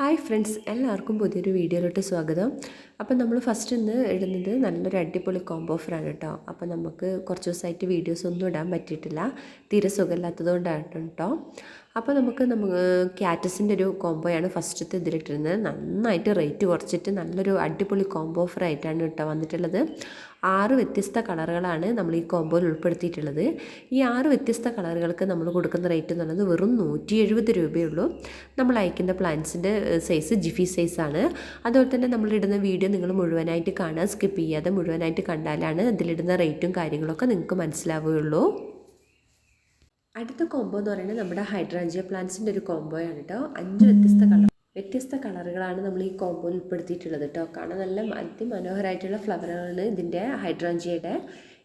Hi friends എല്ലാവർക്കും പുതിയൊരു വീഡിയോയിലോട്ട് സ്വാഗതം. അപ്പം നമ്മൾ ഫസ്റ്റ് ഇന്ന് ഇടുന്നത് നല്ലൊരു അടിപൊളി കോംബോ ഓഫറാണ് കേട്ടോ അപ്പം നമുക്ക് കുറച്ച് ദിവസമായിട്ട് വീഡിയോസ് ഒന്നും ഇടാൻ പറ്റിയിട്ടില്ല. തീരെ സുഖമില്ലാത്തത് കൊണ്ടാണ് കേട്ടോ അപ്പോൾ നമുക്ക് നമുക്ക് ക്യാറ്റസിന്റെ ഒരു കോംബോയാണ് ഫസ്റ്റത്തെ ഇതിലിട്ടിരുന്നത്. നന്നായിട്ട് റേറ്റ് കുറച്ചിട്ട് നല്ലൊരു അടിപൊളി കോംബോ ഓഫറായിട്ടാണ് കേട്ടോ വന്നിട്ടുള്ളത്. ആറ് വ്യത്യസ്ത കളറുകളാണ് നമ്മൾ ഈ കോംബോയിൽ ഉൾപ്പെടുത്തിയിട്ടുള്ളത്. ഈ ആറ് വ്യത്യസ്ത കളറുകൾക്ക് നമ്മൾ കൊടുക്കുന്ന റേറ്റ് എന്ന് പറയുന്നത് വെറും നൂറ്റി എഴുപത് രൂപയുള്ളൂ. നമ്മൾ അയക്കുന്ന പ്ലാന്റ്സിന്റെ സൈസ് ജിഫി സൈസാണ് അതുപോലെ തന്നെ നമ്മൾ ഇടുന്ന വീഡിയോ നിങ്ങൾ മുഴുവനായിട്ട് കാണുക. സ്കിപ്പ് ചെയ്യാതെ മുഴുവനായിട്ട് കണ്ടാലാണ് അതിലിടുന്ന റേറ്റും കാര്യങ്ങളൊക്കെ നിങ്ങൾക്ക് മനസ്സിലാവുകയുള്ളൂ. അടുത്ത കോംബോ എന്ന് പറയുന്നത് നമ്മുടെ ഹൈഡ്രാഞ്ചിയ പ്ലാന്റ്സിന്റെ ഒരു കോംബോയാണ് കേട്ടോ. അഞ്ച് വ്യത്യസ്ത കളർ വ്യത്യസ്ത കളറുകളാണ് നമ്മൾ ഈ കോമ്പോയിൽ ഉൾപ്പെടുത്തിയിട്ടുള്ളത് കേട്ടോ കാണാൻ നല്ല അതിമനോഹരമായിട്ടുള്ള ഫ്ലവറുകളാണ് ഇതിന്റെ ഹൈഡ്രോഞ്ചിയുടെ.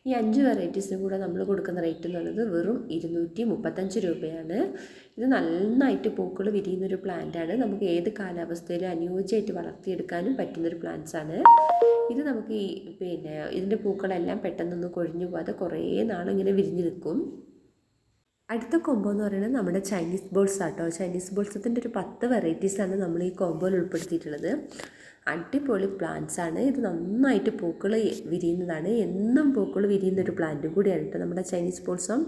ഈ അഞ്ച് വെറൈറ്റീസിനും കൂടെ നമ്മൾ കൊടുക്കുന്ന റേറ്റ് എന്ന് പറയുന്നത് വെറും ഇരുന്നൂറ്റി മുപ്പത്തഞ്ച് രൂപയാണ്. ഇത് നന്നായിട്ട് പൂക്കൾ വിരിയുന്നൊരു പ്ലാന്റാണ് നമുക്ക് ഏത് കാലാവസ്ഥയിലും അനുയോജ്യമായിട്ട് വളർത്തിയെടുക്കാനും പറ്റുന്നൊരു ആണ്. ഇത് നമുക്ക് ഈ പിന്നെ ഇതിന്റെ പൂക്കളെല്ലാം പെട്ടെന്നൊന്ന് കൊഴിഞ്ഞു പോകാതെ കുറേ നാളിങ്ങനെ വിരിഞ്ഞ് നിൽക്കും. അടുത്ത കോംബോ എന്ന് പറയുന്നത് നമ്മുടെ ചൈനീസ് ബോൾസ് ആട്ടോ. ചൈനീസ് ബോൾസത്തിന്റെ ഒരു പത്ത് വെറൈറ്റീസാണ് നമ്മൾ ഈ കോംബോയിൽ ഉൾപ്പെടുത്തിയിട്ടുള്ളത്. അടിപൊളി പ്ലാന്റ്സ് ആണ്. ഇത് നന്നായിട്ട് പൂക്കൾ വിരിയുന്നതാണ്. എന്നും പൂക്കൾ വിരിയുന്ന ഒരു പ്ലാന്റും കൂടിയാണ് കേട്ടോ നമ്മുടെ ചൈനീസ് ബോൾസും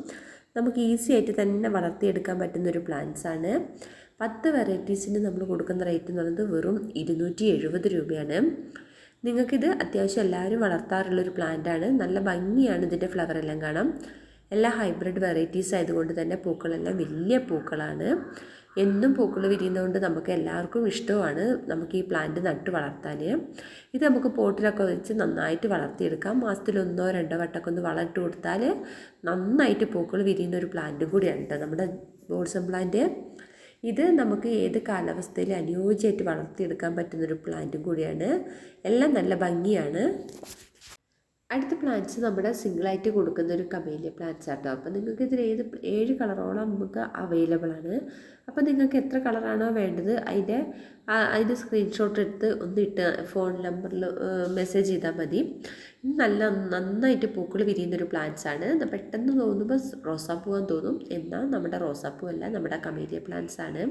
നമുക്ക് ഈസി ആയിട്ട് തന്നെ വളർത്തിയെടുക്കാൻ പറ്റുന്ന ഒരു പ്ലാന്റ്സ് ആണ്. പത്ത് വെറൈറ്റീസിന് നമ്മൾ കൊടുക്കുന്ന റേറ്റ് എന്ന് പറയുന്നത് വെറും ഇരുന്നൂറ്റി എഴുപത് രൂപയാണ്. നിങ്ങൾക്കിത് അത്യാവശ്യം എല്ലാവരും വളർത്താറുള്ളൊരു ആണ്. നല്ല ഭംഗിയാണ് ഇതിന്റെ ഫ്ലവർ എല്ലാം കാണാം എല്ലാ ഹൈബ്രിഡ് വെറൈറ്റീസ് ആയതുകൊണ്ട് തന്നെ പൂക്കളെല്ലാം വലിയ പൂക്കളാണ്. എന്നും പൂക്കൾ വിരിയുന്നതുകൊണ്ട് നമുക്ക് എല്ലാവർക്കും ഇഷ്ടമാണ് നമുക്ക് ഈ പ്ലാന്റ് നട്ട് വളർത്താൻ. ഇത് നമുക്ക് പോട്ടിലൊക്കെ വെച്ച് നന്നായിട്ട് വളർത്തിയെടുക്കാം. മാസത്തിൽ ഒന്നോ രണ്ടോ വട്ടമൊക്കെ ഒന്ന് വളർത്തി കൊടുത്താൽ നന്നായിട്ട് പൂക്കൾ വിരിയുന്ന ഒരു പ്ലാന്റ് കൂടിയാണ് കേട്ടോ നമ്മുടെ ബോൾസം പ്ലാന്റ് ഇത് നമുക്ക് ഏത് കാലാവസ്ഥയിൽ അനുയോജ്യമായിട്ട് വളർത്തിയെടുക്കാൻ പറ്റുന്നൊരു പ്ലാന്റും കൂടിയാണ്. എല്ലാം നല്ല ഭംഗിയാണ്. അടുത്ത പ്ലാന്റ്സ് നമ്മുടെ സിംഗിളായിട്ട് കൊടുക്കുന്ന ഒരു കമേലിയ പ്ലാന്റ്സ് ആട്ടോ. അപ്പോൾ നിങ്ങൾക്ക് ഇതിൽ ഏത് ഏഴ് കളറോളം നമുക്ക് അവൈലബിൾ ആണ്. അപ്പോൾ നിങ്ങൾക്ക് എത്ര കളറാണോ വേണ്ടത് അതിന്റെ അതിന്റെ സ്ക്രീൻഷോട്ട് എടുത്ത് ഒന്ന് ഇട്ട് ഫോൺ നമ്പറിൽ മെസ്സേജ് ചെയ്താൽ മതി. നല്ല നന്നായിട്ട് പൂക്കൾ വിരിയുന്നൊരു പ്ലാന്റ്സ് ആണ്. പെട്ടെന്ന് തോന്നുമ്പോൾ റോസാപ്പൂവാൻ തോന്നും. എന്നാൽ നമ്മുടെ റോസാപ്പൂ അല്ല നമ്മുടെ കമേലിയ പ്ലാന്റ്സ് ആണ്.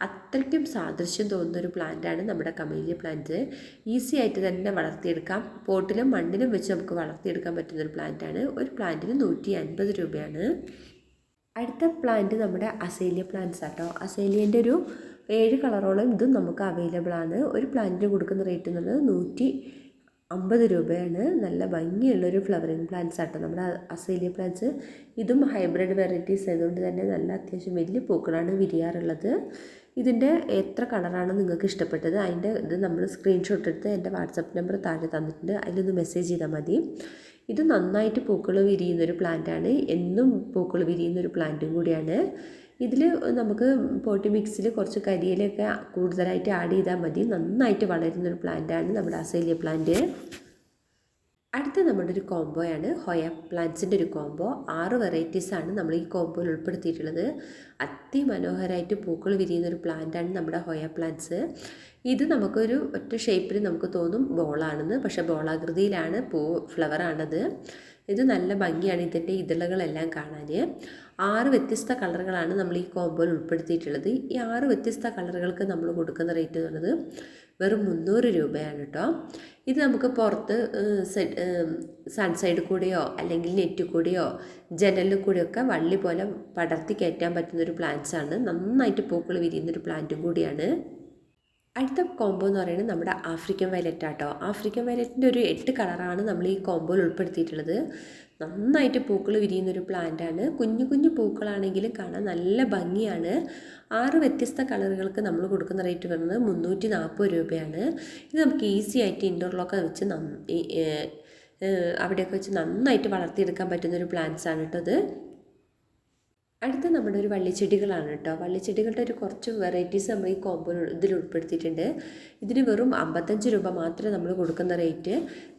അത്രയ്ക്കും സാദൃശ്യം തോന്നുന്ന ഒരു പ്ലാന്റാണ് നമ്മുടെ കമേലിയ പ്ലാന്റ്. ഈസി ആയിട്ട് തന്നെ വളർത്തിയെടുക്കാം. പോട്ടിലും മണ്ണിലും വെച്ച് നമുക്ക് വളർത്തിയെടുക്കാൻ പറ്റുന്ന ഒരു പ്ലാന്റാണ്. ഒരു പ്ലാന്റിന് നൂറ്റി അൻപത് രൂപയാണ്. അടുത്ത പ്ലാന്റ് നമ്മുടെ അസേലിയ പ്ലാന്റ്സ് ആട്ടോ. അസേലിയന്റെ ഒരു ഏഴ് കളറോളം ഇതും നമുക്ക് അവൈലബിൾ ആണ്. ഒരു പ്ലാന്റിന് കൊടുക്കുന്ന റേറ്റ് എന്ന് പറയുന്നത് നൂറ്റി അമ്പത് രൂപയാണ്. നല്ല ഭംഗിയുള്ളൊരു ഫ്ലവറിങ് പ്ലാന്റ്സ് ആട്ടോ നമ്മുടെ അസേലിയ പ്ലാന്റ്സ്. ഇതും ഹൈബ്രിഡ് വെറൈറ്റീസ് ആയതുകൊണ്ട് തന്നെ നല്ല അത്യാവശ്യം വലിയ പൂക്കളാണ് വിരിയാറുള്ളത്. ഇതിന്റെ എത്ര കളറാണ് നിങ്ങൾക്ക് ഇഷ്ടപ്പെട്ടത്? അതിന്റെ ഇത് നമ്മൾ സ്ക്രീൻഷോട്ട് എടുത്ത് എന്റെ വാട്സപ്പ് നമ്പർ താഴെ തന്നിട്ടുണ്ട്. അതിലൊന്ന് മെസ്സേജ് ചെയ്താൽ മതി. ഇത് നന്നായിട്ട് പൂക്കൾ വിരിയുന്നൊരു പ്ലാന്റാണ് എന്നും പൂക്കൾ വിരിയുന്നൊരു പ്ലാന്റും കൂടിയാണ്. ഇതിൽ നമുക്ക് പോട്ടി മിക്സിൽ കുറച്ച് കരിയിലൊക്കെ കൂടുതലായിട്ട് ആഡ് ചെയ്താൽ മതി. നന്നായിട്ട് വളരുന്നൊരു പ്ലാന്റാണ് നമ്മുടെ അസേലിയ പ്ലാന്റ് അടുത്ത നമ്മുടെ ഒരു കോംബോയാണ് ഹൊയ പ്ലാന്റ്സിന്റെ ഒരു കോംബോ ആറ് വെറൈറ്റീസാണ് നമ്മൾ ഈ കോംബോയിൽ ഉൾപ്പെടുത്തിയിട്ടുള്ളത്. അതിമനോഹരമായിട്ട് പൂക്കൾ വിരിയുന്ന ഒരു പ്ലാന്റാണ് നമ്മുടെ ഹൊയ പ്ലാന്റ്സ് ഇത് നമുക്കൊരു ഒറ്റ ഷേപ്പിൽ നമുക്ക് തോന്നും ബോളാണെന്ന് പക്ഷേ ബോളാകൃതിയിലാണ് പൂ ഫ്ലവറാണത് ഇത് നല്ല ഭംഗിയാണ് ഇതിന്റെ ഇതളുകളെല്ലാം കാണാൻ ആറ് വ്യത്യസ്ത കളറുകളാണ് നമ്മൾ ഈ കോംബോയിൽ ഉൾപ്പെടുത്തിയിട്ടുള്ളത്. ഈ ആറ് വ്യത്യസ്ത കളറുകൾക്ക് നമ്മൾ കൊടുക്കുന്ന റേറ്റ് എന്ന് പറയുന്നത് വെറും മുന്നൂറ് രൂപയാണ് കേട്ടോ. ഇത് നമുക്ക് പുറത്ത് സൺസൈഡ് കൂടെയോ അല്ലെങ്കിൽ നെറ്റ് കൂടെയോ ജനലിൽ കൂടെയൊക്കെ വള്ളി പോലെ പടർത്തി കയറ്റാൻ പറ്റുന്നൊരു പ്ലാന്റ്സാണ് നന്നായിട്ട് പൂക്കൾ വിരിയുന്നൊരു പ്ലാന്റും കൂടിയാണ്. അടുത്ത കോംബോ എന്ന് പറയുന്നത് നമ്മുടെ ആഫ്രിക്കൻ വയലറ്റ് ആട്ടോ. ആഫ്രിക്കൻ വയലറ്റിന്റെ ഒരു എട്ട് കളറാണ് നമ്മൾ ഈ കോംബോയിൽ ഉൾപ്പെടുത്തിയിട്ടുള്ളത്. നന്നായിട്ട് പൂക്കൾ വിരിയുന്നൊരു പ്ലാന്റാണ് കുഞ്ഞു കുഞ്ഞു പൂക്കളാണെങ്കിലും കാണാൻ നല്ല ഭംഗിയാണ്. ആറ് വ്യത്യസ്ത കളറുകൾക്ക് നമ്മൾ കൊടുക്കുന്ന റേറ്റ് വരുന്നത് മുന്നൂറ്റി നാൽപ്പത് രൂപയാണ്. ഇത് നമുക്ക് ഈസി ആയിട്ട് ഇൻഡോറിലൊക്കെ വെച്ച് അവിടെയൊക്കെ വെച്ച് നന്നായിട്ട് വളർത്തിയെടുക്കാൻ പറ്റുന്നൊരു പ്ലാന്റ്സ് ആണ് കേട്ടോ അത് അടുത്ത നമ്മുടെ ഒരു വള്ളിച്ചെടികളാണ് കേട്ടോ. വള്ളിച്ചെടികളുടെ ഒരു കുറച്ച് വെറൈറ്റീസ് നമ്മൾ ഈ കോമ്പോ ഇതിൽ ഉൾപ്പെടുത്തിയിട്ടുണ്ട്. ഇതിന് വെറും അമ്പത്തഞ്ച് രൂപ മാത്രമേ നമ്മൾ കൊടുക്കുന്ന റേറ്റ്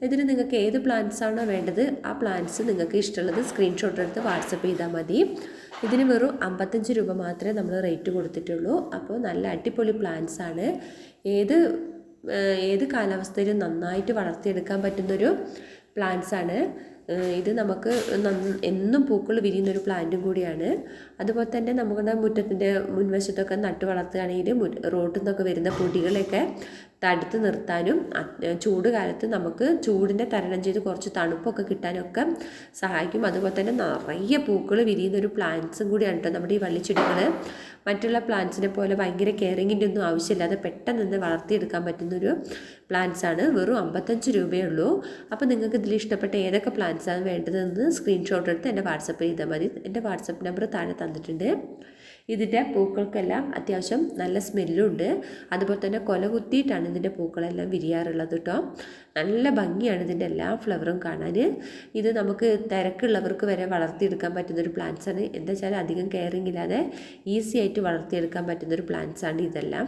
ഇതിന് നിങ്ങൾക്ക് ഏത് പ്ലാന്റ്സ് ആണോ വേണ്ടത് ആ പ്ലാന്റ്സ് നിങ്ങൾക്ക് ഇഷ്ടമുള്ളത് സ്ക്രീൻഷോട്ട് എടുത്ത് വാട്സപ്പ് ചെയ്താൽ മതി. ഇതിന് വെറും അമ്പത്തഞ്ച് രൂപ മാത്രമേ നമ്മൾ റേറ്റ് കൊടുത്തിട്ടുള്ളൂ. അപ്പോൾ നല്ല അടിപൊളി പ്ലാന്റ്സ് ആണ്. ഏത് ഏത് കാലാവസ്ഥയിലും നന്നായിട്ട് വളർത്തിയെടുക്കാൻ പറ്റുന്നൊരു പ്ലാന്റ്സ് ആണ്. ഇത് നമുക്ക് എന്നും പൂക്കൾ വിരിയുന്ന ഒരു പ്ലാന്റും കൂടിയാണ്. അതുപോലെ തന്നെ നമ്മുടെ മുറ്റത്തിന്റെ മുൻവശത്തൊക്കെ നട്ട് വളർത്തുകയാണെങ്കിൽ റോഡിൽ നിന്നൊക്കെ വരുന്ന പൊടികളെയൊക്കെ തടുത്ത് നിർത്താനും ചൂട് കാലത്ത് നമുക്ക് ചൂടിനെ തരണം ചെയ്ത് കുറച്ച് തണുപ്പൊക്കെ കിട്ടാനൊക്കെ സഹായിക്കും. അതുപോലെ തന്നെ നിറയെ പൂക്കൾ വിരിയുന്ന ഒരു പ്ലാന്റ്സും കൂടിയാണ് കേട്ടോ നമ്മുടെ ഈ വള്ളിച്ചെടികൾ മറ്റുള്ള പ്ലാന്റ്സിനെ പോലെ ഭയങ്കര കെയറിങ്ങിന്റെ ഒന്നും ആവശ്യമില്ലാതെ പെട്ടെന്ന് തന്നെ വളർത്തിയെടുക്കാൻ പറ്റുന്നൊരു പ്ലാന്റ്സ് ആണ്. വെറും അമ്പത്തഞ്ച് രൂപയേ ഉള്ളൂ. അപ്പോൾ നിങ്ങൾക്ക് ഇതിൽ ഇഷ്ടപ്പെട്ട ഏതൊക്കെ പ്ലാന്റ്സാണ് വേണ്ടതെന്ന് സ്ക്രീൻഷോട്ട് എടുത്ത് എന്റെ വാട്സപ്പ് ചെയ്താൽ മതി. എന്റെ വാട്സപ്പ് നമ്പർ താഴെ തന്നിട്ടുണ്ട്. ഇതിന്റെ പൂക്കൾക്കെല്ലാം അത്യാവശ്യം നല്ല സ്മെല്ലുണ്ട്. അതുപോലെ തന്നെ കൊല കുത്തിയിട്ടാണ് ഇതിന്റെ പൂക്കളെല്ലാം വിരിയാറുള്ളത് കേട്ടോ. നല്ല ഭംഗിയാണ് ഇതിന്റെ എല്ലാ ഫ്ലവറും കാണാൻ. ഇത് നമുക്ക് തിരക്കുള്ളവർക്ക് വരെ വളർത്തിയെടുക്കാൻ പറ്റുന്നൊരു പ്ലാന്റ്സ് ആണ് എന്താ വെച്ചാൽ അധികം കെയറിങ് ഇല്ലാതെ ഈസി ആയിട്ട് വളർത്തിയെടുക്കാൻ പറ്റുന്നൊരു പ്ലാന്റ്സാണ് ഇതെല്ലാം.